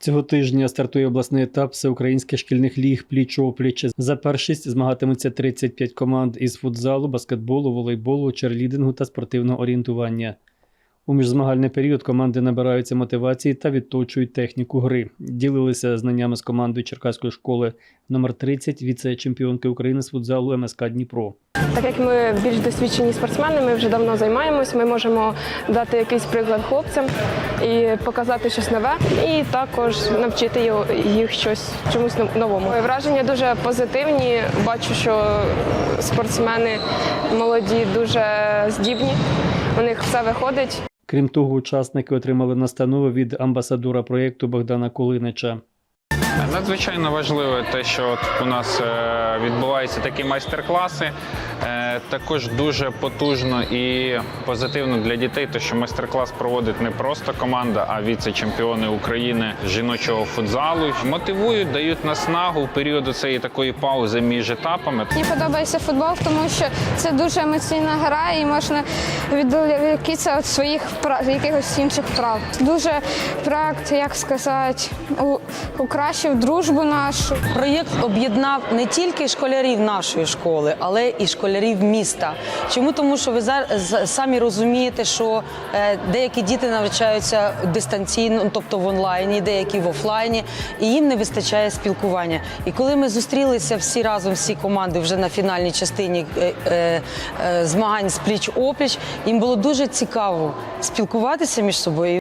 Цього тижня стартує обласний етап всеукраїнських шкільних ліг пліч-опліч. За першість змагатимуться 35 команд із футзалу, баскетболу, волейболу, черлідингу та спортивного орієнтування. У міжзмагальний період команди набираються мотивації та відточують техніку гри. Ділилися знаннями з командою Черкаської школи номер 30 віце-чемпіонки України з футзалу МСК Дніпро. Так як ми більш досвідчені спортсмени, ми вже давно займаємось, ми можемо дати якийсь приклад хлопцям і показати щось нове, і також навчити їх щось чомусь новому. Враження дуже позитивні. Бачу, що спортсмени молоді дуже здібні. У них все виходить. Крім того, учасники отримали настанови від амбасадора проєкту Богдана Кулинича. Надзвичайно важливо те, що от у нас е, відбуваються такі майстер-класи. Е, Також дуже потужно і позитивно для дітей, те, що майстер-клас проводить не просто команда, а віце-чемпіони України жіночого футзалу. Мотивують, дають наснагу в період цієї такої паузи між етапами. Мені подобається футбол, тому що це дуже емоційна гра і можна відволікатися від своїх якихось інших вправ. Дуже проект, як сказати, у- покращив дружбу нашу. Проєкт об'єднав не тільки школярів нашої школи, але і школярів міста. Чому? Тому що ви зараз самі розумієте, що е, деякі діти навчаються дистанційно, ну, тобто в онлайні, деякі в офлайні, і їм не вистачає спілкування. І коли ми зустрілися всі разом, всі команди вже на фінальній частині е, е, змагань з пліч опліч, їм було дуже цікаво спілкуватися між собою.